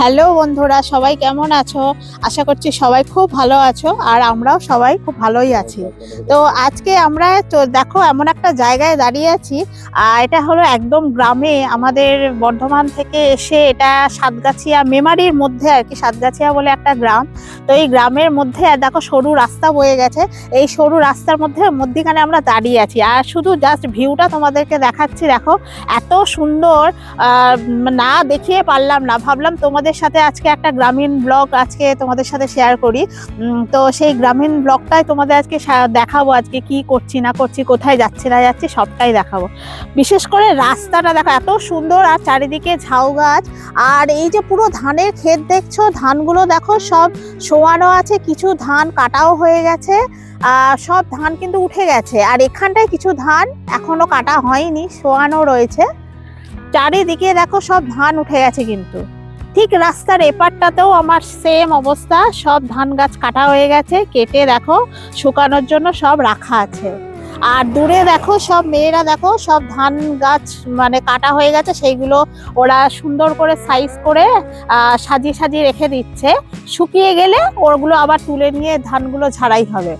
Hello বন্ধুরা, সবাই কেমন আছো? আশা করছি সবাই খুব ভালো আছো আর আমরাও সবাই খুব ভালোই আছি। তো আজকে আমরা তো দেখো এমন একটা জায়গায় দাঁড়িয়ে আছি, আর এটা হলো একদম গ্রামে আমাদের বর্ধমান থেকে এসে এটা সাতগাছিয়া মেমারির মধ্যে আর কি, সাতগাছিয়া বলে একটা গ্রাম। তো এই গ্রামের মধ্যে দেখো সরু রাস্তা বয়ে গেছে, এই সরু রাস্তার মধ্যে মধ্যিখানে আমরা দাঁড়িয়ে আছি। আর শুধু জাস্ট ভিউটা তোমাদেরকে দেখাচ্ছি, দেখো এত সুন্দর না দেখিয়ে পারলাম না, ভাবলাম তোমাদের সাথে আজকে একটা গ্রামীণ ব্লগ আজকে তোমাদের সাথে শেয়ার করি। তো সেই গ্রামীণ ব্লগটাই তোমাদের আজকে দেখাবো আজকে কি করছি, না করছি, কোথায় যাচ্ছি, না যাচ্ছি, সবটাই দেখাবো। বিশেষ করে রাস্তাটা দেখো, এত সুন্দর আর চারিদিকে ঝাউ গাছ। আর এই যে পুরো ধানের ক্ষেত দেখছ, ধানগুলো দেখো, সব শোয়ানো আছে, কিছু ধান কাটাও হয়ে গেছে সব ধান কিন্তু উঠে গেছে। আর এখানটায় কিছু ধান এখনও কাটা হয়নি, শোয়ানো রয়েছে। চারিদিকে দেখো সব ধান উঠে গেছে কিন্তু। ঠিক রাস্তার এপারটাতেও আমার সেম অবস্থা। সব ধান গাছ কাটা হয়ে গেছে, কেটে দেখো, শুকানোর জন্য সব রাখা আছে। আর দূরে দেখো, সব মেয়েরা দেখো, সব ধান গাছ মানে কাটা হয়ে গেছে, সেইগুলো ওরা সুন্দর করে সাইজ করে সাজিয়ে সাজিয়ে রেখে দিচ্ছে। শুকিয়ে গেলে ওগুলো আবার তুলে নিয়ে ধানগুলো ঝাড়াই হবে।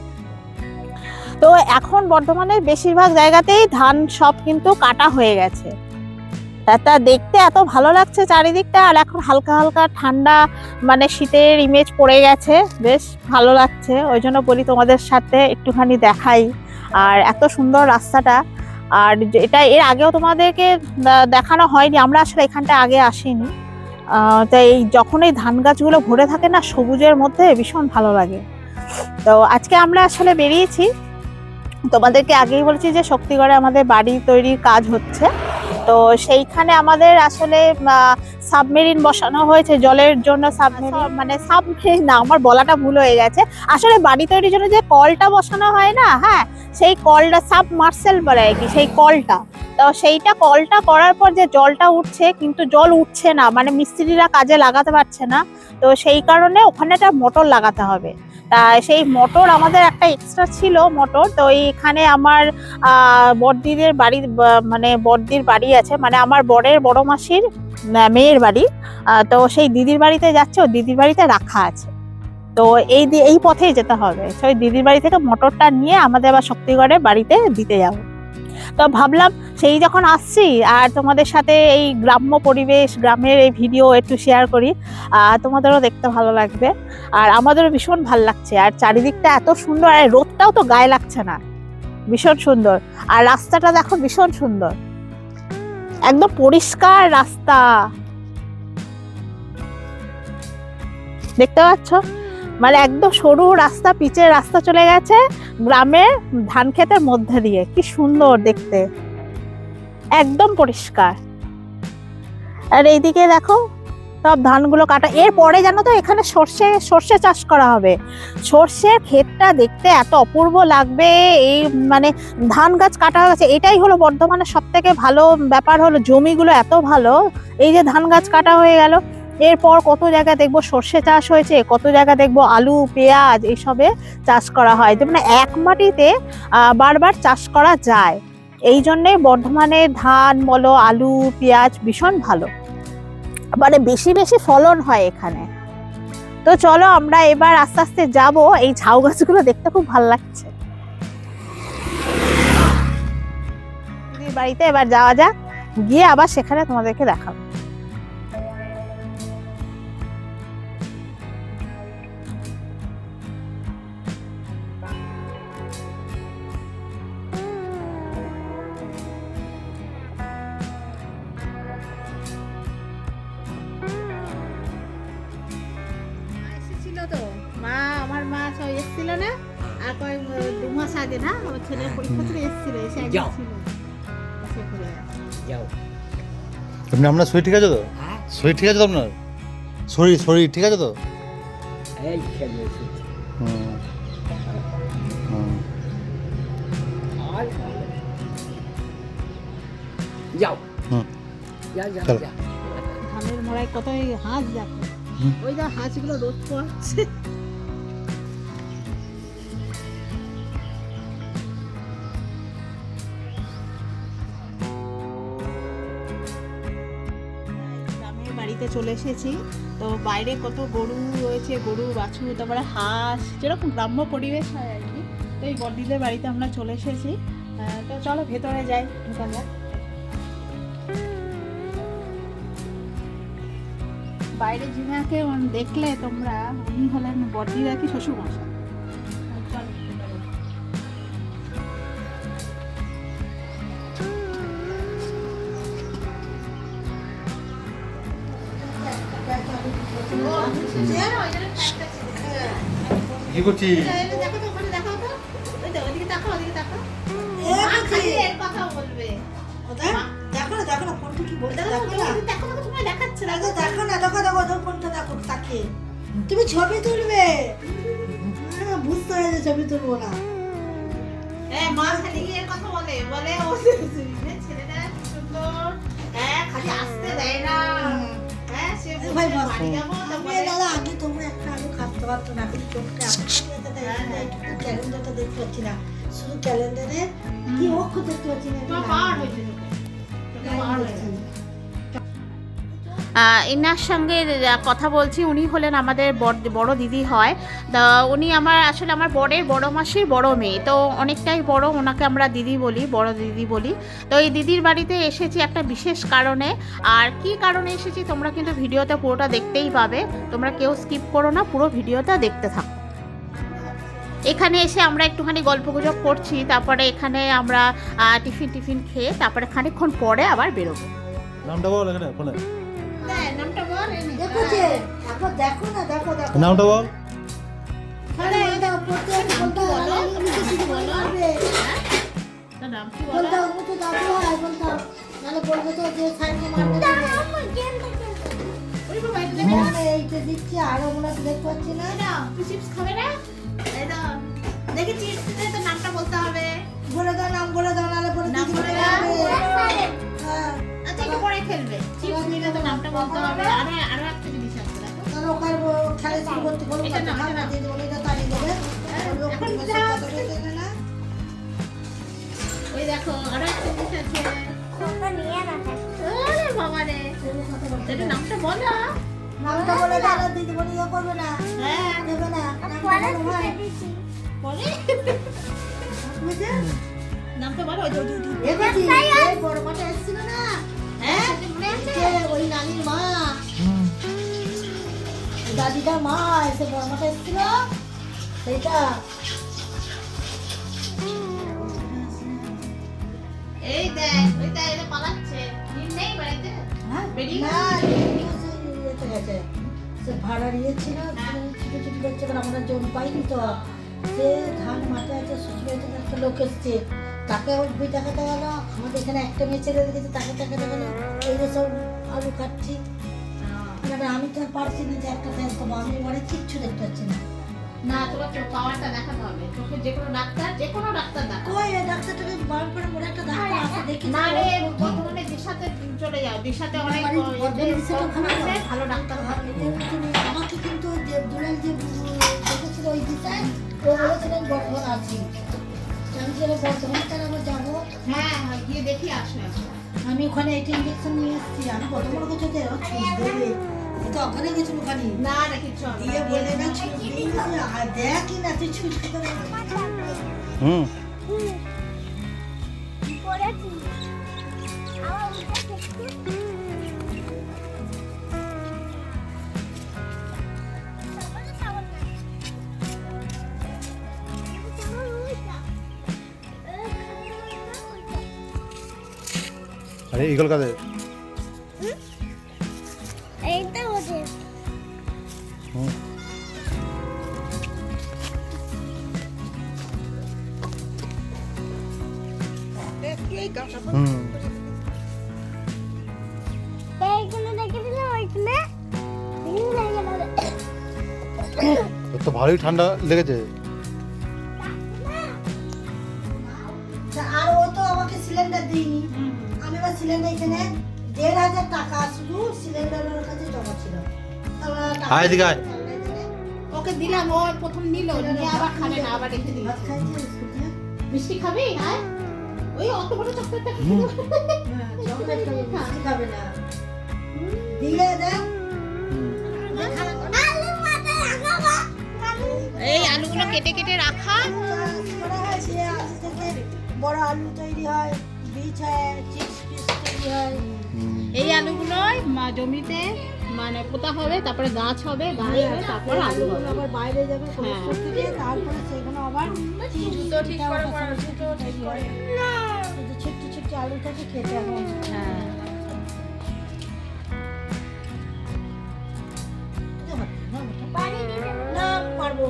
তো এখন বর্তমানে বেশিরভাগ জায়গাতেই ধান সব কিন্তু কাটা হয়ে গেছে। তা দেখতে এত ভালো লাগছে চারিদিকটা আর এখন হালকা হালকা ঠান্ডা মানে শীতের ইমেজ পড়ে গেছে বেশ ভালো লাগছে। ওই জন্য বলি তোমাদের সাথে একটুখানি দেখাই আর এত সুন্দর রাস্তাটা। আর এটা এর আগেও তোমাদেরকে দেখানো হয়নি আমরা আসলে এখানটা আগে আসিনি। আহ, তো এই যখন এই ধান গাছগুলো ভরে থাকে না সবুজের মধ্যে ভীষণ ভালো লাগে। তো আজকে আমরা আসলে বেরিয়েছি। তোমাদেরকে আগেই বলেছি যে শক্তিগড়ে আমাদের বাড়ি তৈরির কাজ হচ্ছে। তো সেইখানে আমাদের আসলে সাবমেরিন বসানো হয়েছে জলের জন্য সাবমেরিন মানে সাবমেরিন না আমার বলাটা ভুল হয়ে গেছে। আসলে বাড়ি তৈরির জন্য যে কলটা বসানো হয় না হ্যাঁ সেই কলটা সাবমার্সেল বলে আর কি সেই কলটা। তো সেইটা কলটা করার পর যে জলটা উঠছে কিন্তু জল উঠছে না মানে মিস্ত্রিরা কাজে লাগাতে পারছে না। তো সেই কারণে ওখানে একটা মোটর লাগাতে হবে। তা সেই মোটর আমাদের একটা এক্সট্রা ছিল মোটর। তো এইখানে আমার বড়দিদের বাড়ি মানে বড়দির বাড়ি আছে। মানে আমার বরের বড় মাসির মেয়ের বাড়ি। তো সেই দিদির বাড়িতে যাচ্ছে ও দিদির বাড়িতে রাখা আছে। তো এই এই পথেই যেতে হবে। সেই দিদির বাড়ি থেকে মোটরটা নিয়ে আমাদের আবার শক্তিগড়ের বাড়িতে দিতে যাব। তো ভাবলাম সেই যখন আসছি আর তোমাদের সাথে এই গ্রাম্য পরিবেশ গ্রামের এই ভিডিও একটু শেয়ার করি আহ, তোমাদেরও দেখতে ভালো লাগবে। আর আমাদেরও ভীষণ ভালো লাগছে আর চারিদিকটা এত সুন্দর আর রোদটাও তো গায়ে লাগছে না। ভীষণ সুন্দর। আর রাস্তাটা দেখো ভীষণ সুন্দর। একদম পরিষ্কার রাস্তা। দেখতে পাচ্ছ? মানে একদম সরু রাস্তা পিচের রাস্তা চলে গেছে। গ্রামের ধান ক্ষেতের মধ্যে দিয়ে, কি সুন্দর দেখতে। একদম পরিষ্কার। আর এইদিকে দেখো, সব ধানগুলো কাটা। এরপরে জানো তো, এখানে সর্ষে সর্ষে চাষ করা হবে। সর্ষের ক্ষেতটা দেখতে এত অপূর্ব লাগবে। এই মানে ধান গাছ কাটা হয়ে গেছে এটাই হলো বর্ধমানের সব থেকে ভালো ব্যাপার হলো, জমিগুলো এত ভালো। এই যে ধান গাছ কাটা হয়ে গেল এরপর কত জায়গা দেখব? সর্ষে চাষ হয়েছে, কত জায়গা দেখব? আলু, পেঁয়াজ এইসবে চাষ করা হয়। মানে এক মাটিতে বারবার চাষ করা যায়। এই জন্যে বর্ধমানে ধান বলো আলু, পেঁয়াজ ভীষণ ভালো। মানে বেশি বেশি ফলন হয় এখানে। তো চলো আমরা এবার আস্তে আস্তে যাব। এই ঝাউ গাছগুলো দেখতে খুব ভালো লাগছে। বাড়িতে এবার যাওয়া যাক। গিয়ে আবার সেখানে তোমাদেরকে দেখাবো। না আমার ছেলের পরীক্ষা ছিল এসেছিল এসে একদিন যাও। ছিল এসে ঘুরে। যাও আপনি আপনার শরীর ঠিক আছে তো হ্যাঁ শরীর ঠিক আছে তো আপনার শরীর শরীর ঠিক আছে তো এই খেলে এসেছি। হুম। হুম। আর যাও হুম। যাও যাও ধানের মড়াই কত ওই হাঁস হুম। ওই যা হাঁসগুলো রোদ পোয়াচ্ছে চলে এসেছি। তো বাইরে কত গরু রয়েছে, গরু, বাছুর, তারপরে হাঁস, যেরকম গ্রাম্য পরিবেশ হয় আর কি। তো এই বড়দিদের বাড়িতে আমরা চলে এসেছি। তো চলো ভেতরে যাই, ঢোকা যাক। বাইরে জিনাকে দেখলে তোমরা, উনি হলেন বড়দিদা কি শ্বশুর তাকে তুমি ছবি তুলবে? বুঝতে হয়েছে ছবি তুলবো না। হ্যাঁ মা খালি এর কথা বলে বলে ছেলেটা সুন্দর। হ্যাঁ খালি আসতে দেয় না। দাদা আগে তোমরা একটা আলু খাটতে পারতো না চোখটা ক্যালেন্ডারটা দেখতে পাচ্ছি না। শুধু ক্যালেন্ডারে কি অক্ষর দেখতে পাচ্ছি না ইনার সঙ্গে কথা বলছি। উনি হলেন আমাদের বড়- দিদি হয়। তা উনি আমার আসলে আমার বরের বড় মাসির বড় মেয়ে। তো অনেকটাই বড়, ওনাকে আমরা দিদি বলি, বড় দিদি বলি। তো এই দিদির বাড়িতে এসেছি একটা বিশেষ কারণে। আর কি কারণে এসেছি তোমরা কিন্তু ভিডিওতে পুরোটা দেখতেই পাবে। তোমরা কেউ স্কিপ করো না, পুরো ভিডিওটা দেখতে থাকো। এখানে এসে আমরা একটুখানি গল্প গুজব করছি, তারপরে এখানে আমরা টিফিন টিফিন খেয়ে তারপরে খানিকক্ষণ পরে আবার বেরোবো। নামটা এখানে নামটা বল। আরে দাদু হয়? বলতে হবে। নাহলে বলবে তো যে সাইনকে মারবে। ওই বাবা, এটা দেবে না? এইটা দিচ্ছি আরও মনে হয় দেখতে পাচ্ছি না। তুই চিপস খাবে না? এই দেখি চিপস তো নামটা বলতে হবে। বলে দাও নাম বলে দাও নাহলে পরে নাম বলে দাও। হ্যাঁ। আচ্ছা, একটু পরে খেলবে। চিপস নিলে তো নামটা বলতে হবে। আরও আরও ব- খেলা শুরু করতে। দিদি বলে এটা তাড়িয়ে দেবে গেলে না। ওই দেখো, আরও একটা জিনিস আছে। বাবা রে। এটা নামটা বলো। নামটা বলে দাও না, ইয়ে করবে না। হ্যাঁ, দেবে না। বলো। নামটা বলো, ওই বড় মাঠে এসেছিল না? হ্যাঁ, ওই নানির মা? দাদিটার মা এসে বড় মাঠে এসেছিল সেইটা এই দেখ, ওই দেখ, এটা পালাচ্ছে। নীল নেই বাড়িতে? হ্যাঁ? বেরিয়ে না, দিদিও সেই ইয়েতে গেছে। সে ভাড়া নিয়েছিল। ছুটি ছুটি করছে এবার আমরা জন পাইনি তো সে ধান মাঠে আছে শ্বশুর বাড়িতে একটা লোক এসছে তাকে দুই টাকা দেওয়া আমাদের এখানে একটা মেয়ে ছেড়ে রেখেছে তাকে টাকা দেওয়া এই যে সব আলু কাটছি এবার আমি তো আর পারছি না যে একটা ফ্যান পাবো আমি এবারে কিচ্ছু দেখতে পাচ্ছি না। না তোমার পাওয়ারটা দেখাতে হবে। চোখের যে কোনো ডাক্তার যে কোনো ডাক্তার দেখাও। কই ডাক্তারটাকে বারণ করে মোড়ে একটা ডাক্তার আছে দেখি না রে বর্ধমানে দিশাতে চলে যাও। দিশাতে অনেক বাড়ি বর্ধমানে দিশাতে ওখানে? আছে, যাও। ভালো ডাক্তার আমাকে কিন্তু ওই দেবদুলাল যে দেখেছিল ওই দিশায় ও বলেছিলেন বর্ধমান আছি। আমি আবার যাব? হ্যাঁ হ্যাঁ, গিয়ে দেখি আসো আমি ওখানে ইঞ্জেকশন নিয়ে এসেছি। আমি কত বড় কিছু দেবে। তো ওখানে গেছিল ওখানে। না না না। দিয়ে বলে না দিয়ে আর দেখি না তুই খেতে হুম। আরে ইগল কাদের তো ভালোই ঠান্ডা লেগেছে। আর ও তো আমাকে সিলিন্ডার দিইনি। আমি এবার সিলিন্ডার এখানে দেড় হাজার টাকা শুধু সিলিন্ডারের কাছে জমা ছিল। আয় আয়। ওকে দিলাম ও প্রথম নিল নিয়ে আবার খাবে না আবার রেখে দিয়ে। মিষ্টি খাবি? হ্যাঁ ওই অত বড় চকলেটটা। হ্যাঁ, খাবে না। দিয়ে দেন কেটে কেটে রাখা। বড় আলু তৈরি হয় বীজ হয় চিপস পিস তৈরি হয়। এই আলুগুলোই মা- জমিতে মানে পোতা হবে তারপরে গাছ হবে গাছ হবে তারপর আলু আলুগুলো হবে। আবার বাইরে যাবে হ্যাঁ। থেকে তারপরে সেগুলো আবার জুতো ঠিক করে জুতো ঠিক করে। ছোট্ট ছোট্ট আলু থেকে খেতে হয় হ্যাঁ।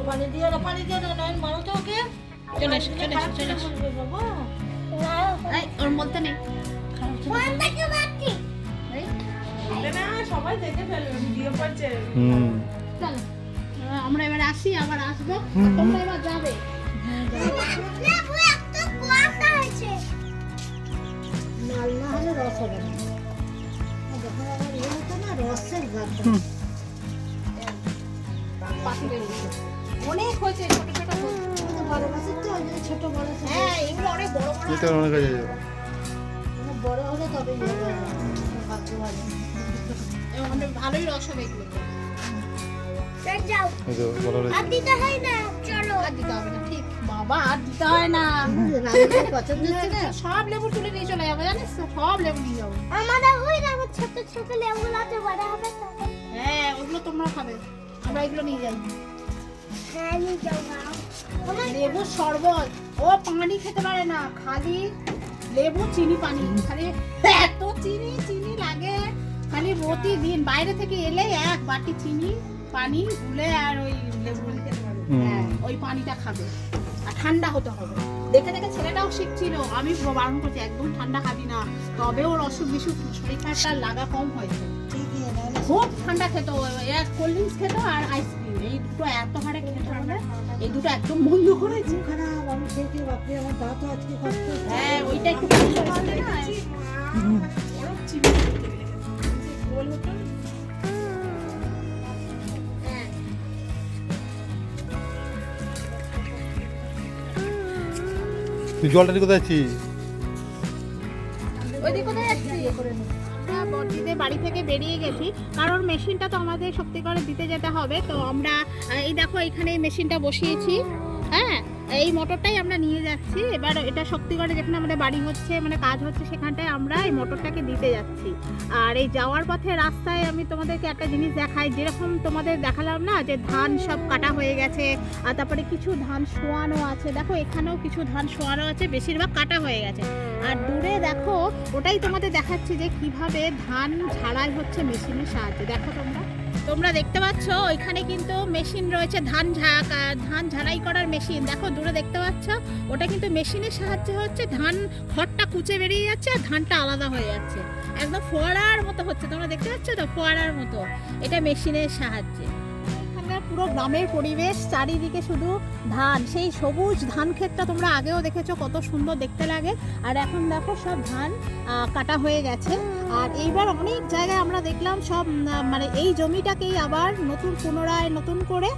পানি দিয়ে পানি দিয়ে না মারো তো ওকে। চলে এসো চলে এসো চলে এসো। বাবা। এই, ওর বলতে নেই। ফোন থেকে মারছি হুম। চলো আমরা এবার আসি আবার আসব। তোমরা এবার যাবে। নাল না হলে রস হবে না যখন আবার ইয়ে হতো না রসের গাছ পাখি বেরিয়েছে অনেক হয়েছে ছোট ছোট বড় মাছের তো ছোট বড় হ্যাঁ এগুলো অনেক বড় বড় এটা অনেক কাজে যাবে বড় হলে তবে ভালোই রস হবে এগুলো যাও। আর দিতে হয় না চলো। আর দিতে হবে না ঠিক। বাবা আর দিতে হয় না। পছন্দ হচ্ছে না? সব লেবু তুলে নিয়ে চলে যাবে জানিস তো? সব লেবু নিয়ে যাব। আমাদের ওই না ছোট ছোট লেবুগুলো আছে বড় হবে হ্যাঁ ওগুলো তোমরা খাবে। আমরা এগুলো নিয়ে যাই। লেবু শরবত। ও পানি খেতে পারে না খালি লেবু চিনি পানি। খালি এত চিনি চিনি লাগে। খালি প্রতিদিন বাইরে থেকে এলে এক বাটি চিনি পানি গুলে আর ওই লেবু। হ্যাঁ ওই পানিটা খাবে। আর ঠান্ডা হতে হবে। দেখে দেখে ছেলেটাও শিখছিল আমি বারণ করছি একদম ঠান্ডা খাবি না। তবে ওর অসুখ বিসুখ শরীর খারাপটা লাগা কম হয়েছে। ঠিকই খুব ঠান্ডা খেত এক কোল্ড ড্রিঙ্কস খেত আর আইসক্রিম দুটো এত হারে খেতে হবে এই দুটো একদম বন্ধ করেছি খারাপ আমি খেয়ে বাপরে আমার দাঁত আজকে কষ্ট হ্যাঁ ওইটা একটু না হ্যাঁ। তুই জলটা কোথায় ওইদিকে কোথায় যাচ্ছি আমরা বর্দিদের বাড়ি থেকে বেরিয়ে গেছি। কারণ মেশিনটা তো আমাদের সত্যি করে দিতে যেতে হবে। তো আমরা এই দেখো এখানে এই মেশিনটা বসিয়েছি। হ্যাঁ এই মোটরটাই আমরা নিয়ে যাচ্ছি। এবার এটা শক্তিগড়ে যেখানে আমাদের বাড়ি হচ্ছে মানে কাজ হচ্ছে সেখানটায় আমরা এই মোটরটাকে দিতে যাচ্ছি। আর এই যাওয়ার পথে রাস্তায় আমি তোমাদেরকে একটা জিনিস দেখাই। যেরকম তোমাদের দেখালাম না যে ধান সব কাটা হয়ে গেছে, আর তারপরে কিছু ধান শোয়ানো আছে। দেখো এখানেও কিছু ধান শোয়ানো আছে, বেশিরভাগ কাটা হয়ে গেছে। আর দূরে দেখো, ওটাই তোমাদের দেখাচ্ছি যে কীভাবে ধান ঝাড়াই হচ্ছে মেশিনের সাহায্যে। দেখো তোমরা। তোমরা দেখতে পাচ্ছ, ওইখানে কিন্তু মেশিন রয়েছে, ধান ঝাঁক ধান ঝাড়াই করার মেশিন। দেখো, দূরে দেখতে পাচ্ছ, ওটা কিন্তু মেশিনের সাহায্যে হচ্ছে, ধান খড়টা কুচে বেরিয়ে যাচ্ছে আর ধানটা আলাদা হয়ে যাচ্ছে। একদম ফোয়ারার মতো হচ্ছে, তোমরা দেখতে পাচ্ছ তো? ফোয়ারার মতো। এটা মেশিনের সাহায্যে। পুরো গ্রামের পরিবেশ, চারিদিকে শুধু ধান। সেই সবুজ ধান ক্ষেতটা তোমরা আগেও দেখেছ, কত সুন্দর দেখতে লাগে। আর এখন দেখো সব ধান কাটা হয়ে গেছে। আর এইবার অনেক জায়গায় আমরা দেখলাম সব মানে এই জমিটাকেই আবার নতুন পুনরায় নতুন করে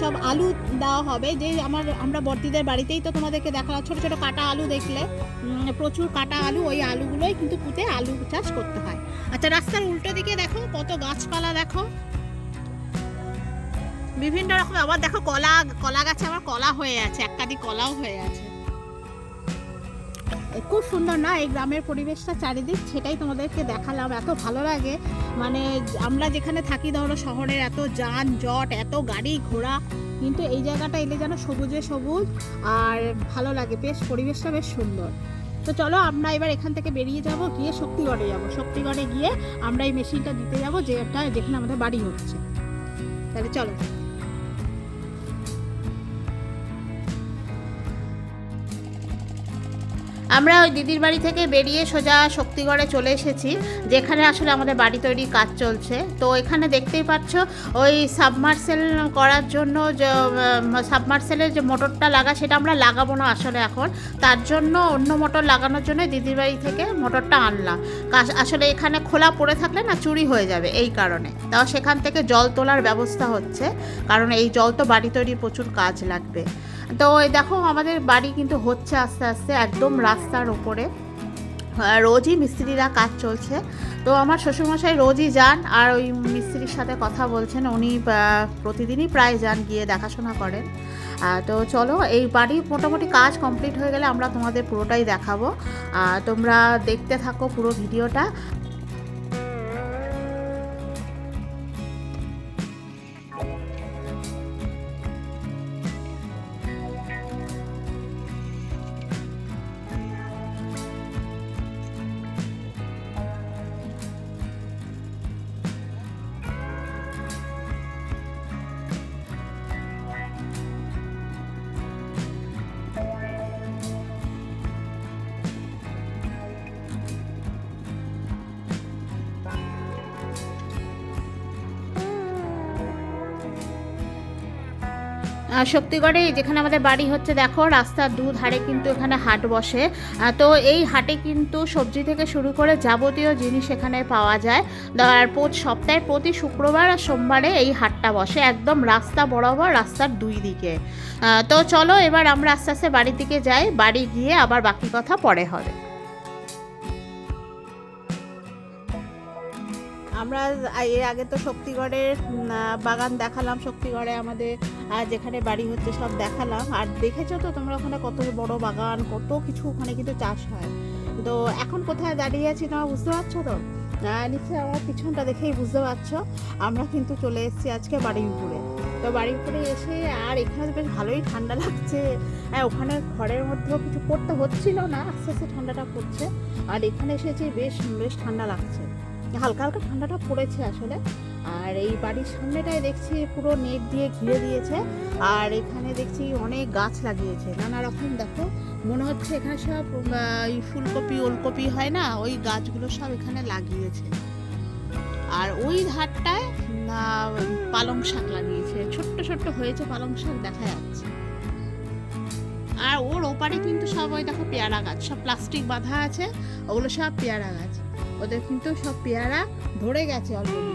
সব আলু দেওয়া হবে। যে আমার, আমরা বর্তিদের বাড়িতেই তো তোমাদেরকে দেখালাম, ছোট ছোট কাটা আলু দেখলে। প্রচুর কাটা আলু, ওই আলুগুলোই কিন্তু পুঁতে আলু চাষ করতে হয়। আচ্ছা রাস্তার উল্টো দিকে দেখো, কত গাছপালা দেখো। বিভিন্ন রকম আবার দেখো কলা কলা গাছে আবার কলা হয়ে আছে একাদি কলাও হয়ে আছে। খুব সুন্দর না এই গ্রামের পরিবেশটা চারিদিক? সেটাই তোমাদেরকে দেখালাম, এত ভালো লাগে। মানে আমরা যেখানে থাকি ধরো শহরের এত যান, জট, এত গাড়ি ঘোড়া, কিন্তু এই জায়গাটা এলে যেন সবুজে সবুজ আর ভালো লাগে, বেশ পরিবেশটা বেশ সুন্দর। তো চলো আমরা এবার এখান থেকে বেরিয়ে যাব, গিয়ে শক্তিগড়ে যাব। শক্তিগড়ে গিয়ে আমরা এই মেশিনটা দিতে যাব, যেটা যেখানে আমাদের বাড়ি হচ্ছে। তাহলে চলো। আমরা ওই দিদির বাড়ি থেকে বেরিয়ে সোজা শক্তিগড়ে চলে এসেছি, যেখানে আসলে আমাদের বাড়ি তৈরির কাজ চলছে। তো এখানে দেখতেই পাচ্ছ, ওই সাবমার্সেল করার জন্য যে সাবমার্সেলের যে মোটরটা লাগা, সেটা আমরা লাগাবো না আসলে এখন। তার জন্য অন্য মোটর লাগানোর জন্য দিদির বাড়ি থেকে মোটরটা আনলাম। আসলে এখানে খোলা পড়ে থাকলে না চুরি হয়ে যাবে এই কারণে। তাও সেখান থেকে জল তোলার ব্যবস্থা হচ্ছে, কারণ এই জল তো বাড়ি তৈরি প্রচুর কাজ লাগবে। তো দেখো, আমাদের বাড়ি কিন্তু হচ্ছে আস্তে আস্তে একদম রাস্তার ওপরে রোজই মিস্ত্রিরা কাজ চলছে। তো আমার শ্বশুরমশাই রোজই যান, আর ওই মিস্ত্রির সাথে কথা বলছেন, উনি প্রতিদিনই প্রায় যান, গিয়ে দেখাশোনা করেন। তো চলো, এই বাড়ি মোটামুটি কাজ কমপ্লিট হয়ে গেলে আমরা তোমাদের পুরোটাই দেখাবো। তোমরা দেখতে থাকো পুরো ভিডিওটা। শক্তিগড়ে যেখানে আমাদের বাড়ি হচ্ছে, দেখো, রাস্তার দুধারে কিন্তু এখানে হাট বসে। তো এই হাটে কিন্তু সবজি থেকে শুরু করে যাবতীয় জিনিস এখানে পাওয়া যায়। আর সপ্তাহে প্রতি শুক্রবার আর সোমবারে এই হাটটা বসে, একদম রাস্তা বরাবর, রাস্তার দুই দিকে। তো চলো, এবার আমরা আস্তে আস্তে বাড়ির দিকে যাই, বাড়ি গিয়ে আবার বাকি কথা পরে হবে। আমরা এর আগে তো শক্তিগড়ের বাগান দেখালাম, শক্তিগড়ে আমাদের যেখানে বাড়ি হচ্ছে সব দেখালাম। আর দেখেছ তো তোমরা ওখানে কত বড় বাগান, কত কিছু ওখানে কিন্তু চাষ হয়। তো এখন কোথায় দাঁড়িয়ে আছি তোমরা বুঝতে পারছ তো? নিশ্চয়ই আমার পিছনটা দেখেই বুঝতে পারছ। আমরা কিন্তু চলে এসেছি আজকে বাড়িপুরে তো বাড়িপুরে এসে আর এখানে বেশ ভালোই ঠান্ডা লাগছে। হ্যাঁ ওখানে ঘরের মধ্যেও কিছু করতে হচ্ছিল না, আস্তে আস্তে ঠান্ডাটা পড়ছে। আর এখানে এসেছি বেশ বেশ ঠান্ডা লাগছে। হালকা হালকা ঠান্ডাটা পড়েছে আসলে। আর এই বাড়ির সামনেটায় দেখছি পুরো নেট দিয়ে ঘিরে দিয়েছে। আর এখানে দেখছি অনেক গাছ লাগিয়েছে। নানা রকম দেখো, মনে হচ্ছে এখানে সব এই ফুলকপি, ওলকপি হয় না? ওই গাছগুলো সব এখানে লাগিয়েছে। আর ওই ধারটায় পালং শাক লাগিয়েছে। ছোট্ট ছোট্ট হয়েছে পালং শাক দেখা যাচ্ছে। আর ওর ওপারে কিন্তু সব ওই দেখো পেয়ারা গাছ, সব প্লাস্টিক বাঁধা আছে, ওগুলো সব পেয়ারা গাছ। ওদের কিন্তু সব পেয়ারা ধরে গেছে অলরেডি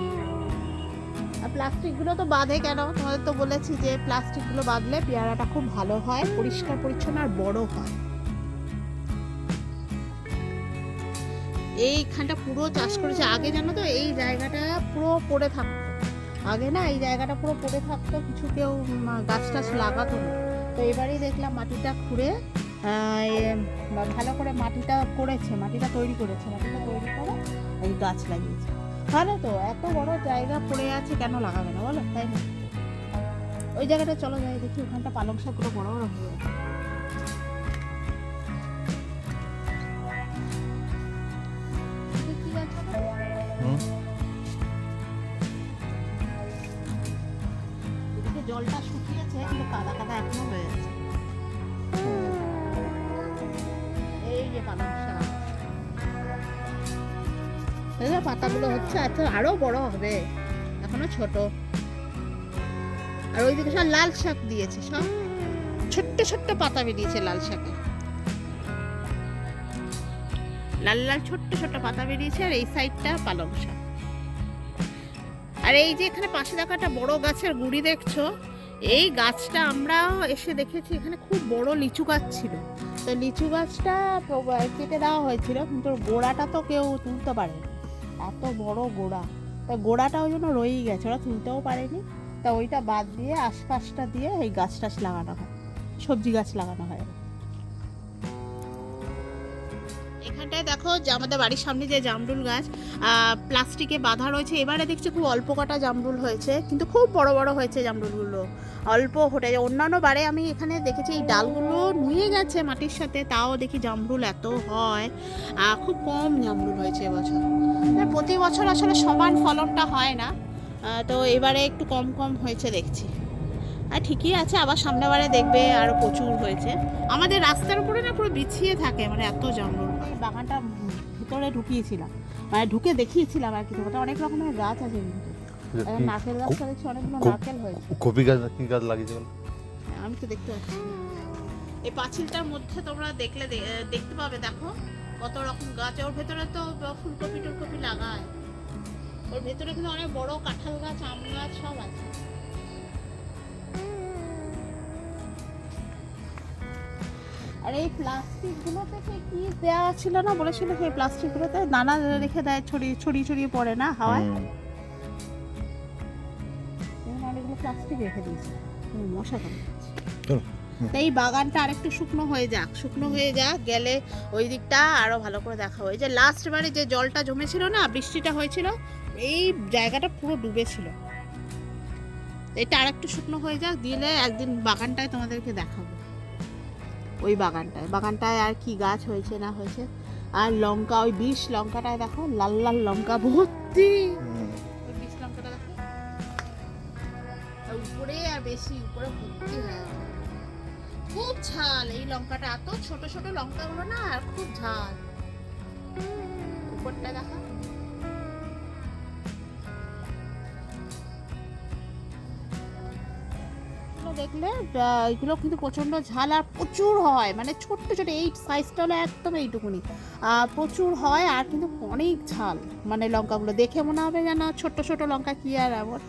আর প্লাস্টিকগুলো তো বাঁধে কেন? তোমাদের তো বলেছি যে প্লাস্টিকগুলো বাঁধলে পেয়ারাটা খুব ভালো হয়, পরিষ্কার, পরিচ্ছন্ন আর বড় হয়। এইখানটা পুরো চাষ করেছে। আগে জানো তো, এই জায়গাটা পুরো পড়ে থাকতো। আগে না, এই জায়গাটা পুরো পড়ে থাকতো, কিছু কেউ গাছ টাছ লাগাতো না। তো এবারেই দেখলাম মাটিটা খুঁড়ে ভালো করে মাটিটা করেছে, মাটিটা তৈরি করেছে, মাটিটা তৈরি করে এই গাছ লাগিয়েছে। ভালো তো, এত বড় জায়গা পড়ে আছে, কেন লাগাবে না বলো? তাই না? ওই জায়গাটা চলো যাই, দেখি ওখানটা পালং শাকগুলো বড় বড় হয়ে আছে এই হচ্ছে আচ্ছা আরও বড় হবে। এখনও ছোট। আর ওইদিকে সব লাল শাক দিয়েছে, সব ছোট্ট ছোট্ট পাতা বেরিয়েছে লাল শাকে। লাল লাল ছোট্ট ছোট্ট পাতা বেরিয়েছে আর এই সাইডটা পালং শাক। আর এই যে এখানে পাশে দেখা একটা বড় গাছের গুড়ি দেখছ, এই গাছটা আমরা এসে দেখেছি এখানে খুব বড় লিচু গাছ ছিল। তো লিচু গাছটা কেটে দেওয়া হয়েছিল, কিন্তু গোড়াটা তো কেউ তুলতে পারেনি। এত বড় গোড়া। তা গোড়াটা ওই জন্য রয়েই গেছে, ওরা তুলতেও পারেনি। তা ওইটা বাদ দিয়ে আশপাশটা দিয়ে এই গাছ টাছ লাগানো হয়, সবজি গাছ লাগানো হয়। এখানটায় দেখো যে আমাদের বাড়ির সামনে যে জামরুল গাছ প্লাস্টিকে বাঁধা রয়েছে, এবারে দেখছি খুব অল্প কটা জামরুল হয়েছে, কিন্তু খুব বড় বড় হয়েছে জামরুলগুলো। অল্প ফোটে অন্যান্য বারে আমি এখানে দেখেছি এই ডালগুলো নুয়ে গেছে মাটির সাথে তাও দেখি জামরুল এত হয়। আহ, খুব কম জামরুল হয়েছে এবছর। আর প্রতি বছর আসলে সমান ফলনটা হয় না। তো এবারে একটু কম কম হয়েছে দেখছি। আর ঠিকই আছে আবার সামনেবারে দেখবে আরও প্রচুর হয়েছে। আমাদের রাস্তার উপরে না পুরো বিছিয়ে থাকে মানে এত এই বাগানটা ভিতরে ঢুকিয়েছিলাম। মানে ঢুকে দেখিয়েছিলাম আর কি অনেক রকমের গাছ আছে। নারকেল গাছটা দেখছি অনেকগুলো নারকেল হয়েছে। কপি গাছ কি গাছ লাগিয়েছে বলো? আমি তো দেখতে পাচ্ছি। এই পাঁচিলটার মধ্যে তোমরা দেখলে দেখতে পাবে দেখো কত রকম গাছ। ওর ভেতরে তো ফুলকপি টুলকপি লাগায়। ওর ভেতরে কিন্তু অনেক বড় কাঁঠাল গাছ আম গাছ সব আছে। আর এই প্লাস্টিক গুলোতে কি দেওয়া ছিল না? বলেছিল সেই প্লাস্টিক গুলোতে দানা রেখে দেয় ছড়িয়ে ছড়িয়ে ছড়িয়ে পড়ে না হাওয়ায়? প্লাস্টিক রেখে দিয়েছে। মশা কামড়াচ্ছে চলো। তো এই বাগানটা আরেকটু শুকনো হয়ে যাক। শুকনো হয়ে যাক গেলে ওই দিকটা আরও ভালো করে দেখা হয় যে লাস্ট বারে যে জলটা জমেছিল না বৃষ্টিটা হয়েছিল এই জায়গাটা পুরো ডুবেছিল এটা আরেকটু শুকনো হয়ে যাক দিলে একদিন বাগানটায় তোমাদেরকে দেখাবো। ওই বাগানটায়। বাগানটায় আর কি গাছ হয়েছে না হয়েছে। আর লঙ্কা ওই বিষ লঙ্কাটায় দেখো লাল লাল লঙ্কা ভর্তি। বেশি উপরে ভর্তি হয়ে খুব ঝাল, এই লঙ্কাটা এত ছোট ছোট লঙ্কাগুলো না, আর খুব ঝাল। উপরটা দেখো। দেখলে এগুলো কিন্তু প্রচণ্ড ঝাল আর প্রচুর হয়। মানে ছোট্ট ছোট, এই সাইজটা হলো একদম এইটুকুনি। প্রচুর হয় আর কিন্তু অনেক ঝাল। মানে লঙ্কাগুলো দেখে মনে হবে যেন ছোট্ট ছোট লঙ্কা কি আর এমন।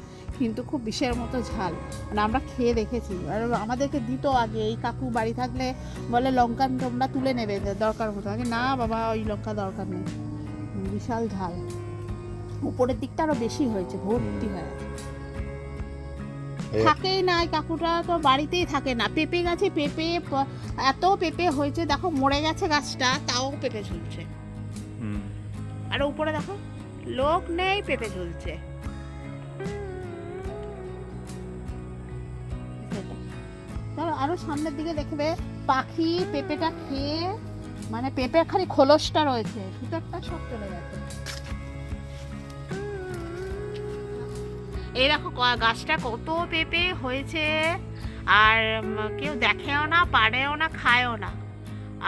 কিন্তু খুব বিষের মতো ঝাল। মানে আমরা খেয়ে দেখেছি। আর আমাদেরকে দিত আগে এই কাকু বাড়ি থাকলে বলে লঙ্কা তোমরা তুলে নেবে দরকার হতো আগে না বাবা ওই লঙ্কা দরকার নেই। বিশাল ঝাল। উপরের দিকটা আরও বেশি হয়েছে ভর্তি হয়ে। থাকেই না কাকুটা তো বাড়িতেই থাকে না। পেঁপে গাছে পেঁপে এত পেঁপে হয়েছে দেখো মরে গেছে গাছটা তাও পেঁপে ঝুলছে। আর উপরে দেখো লোক নেই পেঁপে ঝুলছে। চলো আরও সামনের দিকে দেখবে পাখি পেঁপেটা খেয়ে মানে পেঁপের খালি খোলসটা রয়েছে, ভিতরটা সব চলে গেছে। এই দেখো গাছটা কত পেঁপে হয়েছে, আর কেউ দেখেও না, পারেও না, খায়ও না।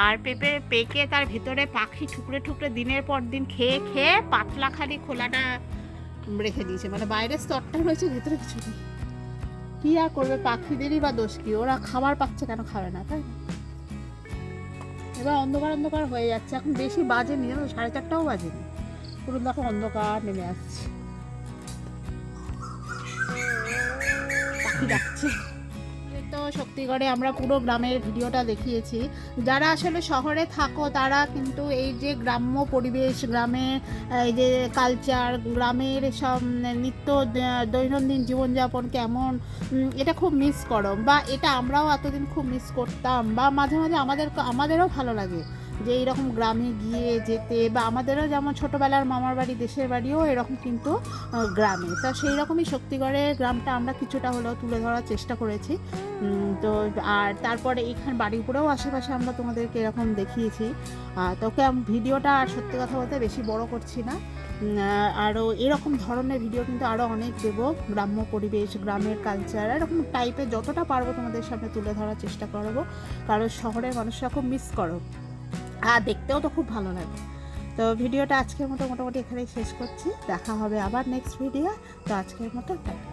আর পেঁপে, পেকে তার ভিতরে পাখি ঠুকরে ঠুকরে দিনের পর দিন খেয়ে খেয়ে পাতলা খালি খোলাটা রেখে দিয়েছে মানে বাইরের স্তরটা রয়েছে, ভিতরে কিছু নেই। কি আর করবে? পাখিদেরই বা দোষ কি? ওরা খাবার পাচ্ছে কেন? খাবে না, তাই না? এবার অন্ধকার অন্ধকার হয়ে যাচ্ছে। এখন বেশি বাজেনি, জানো? সাড়ে চারটাও বাজেনি। পুরো দেখো অন্ধকার নেমে আসছে। পাখি শক্তিগড়ে আমরা পুরো গ্রামের ভিডিওটা দেখিয়েছি। যারা আসলে শহরে থাকো, তারা কিন্তু এই যে গ্রাম্য পরিবেশ, গ্রামে এই যে কালচার গ্রামের সব নিত্য দৈনন্দিন জীবনযাপন কেমন এটা খুব মিস করো। বা এটা আমরাও এতদিন খুব মিস করতাম। বা মাঝে মাঝে আমাদের আমাদেরও ভালো লাগে। যে এইরকম গ্রামে গিয়ে যেতে বা আমাদেরও যেমন ছোটোবেলার মামার বাড়ি, দেশের বাড়িও এরকম কিন্তু গ্রামে। তা সেই রকমই শক্তিগড়ের গ্রামটা আমরা কিছুটা হলেও তুলে ধরার চেষ্টা করেছি। তো আর তারপরে এখানে বাড়িপুরেও আশেপাশে আমরা তোমাদেরকে এরকম দেখিয়েছি। তোকে আমি, ভিডিওটা আর সত্যি কথা বলতে বেশি বড় করছি না। আরও এরকম ধরনের ভিডিও কিন্তু আরও অনেক দেবো। গ্রাম্য পরিবেশ, গ্রামের কালচার এরকম টাইপের যতটা পারব তোমাদের সামনে তুলে ধরার চেষ্টা করব। কারণ শহরের মানুষরা খুব মিস করো। আর দেখতেও তো খুব ভালো লাগে। তো ভিডিওটা আজকের মতো মোটামুটি এখানেই শেষ করছি। দেখা হবে আবার নেক্সট ভিডিও তো আজকের মতো, টাটা।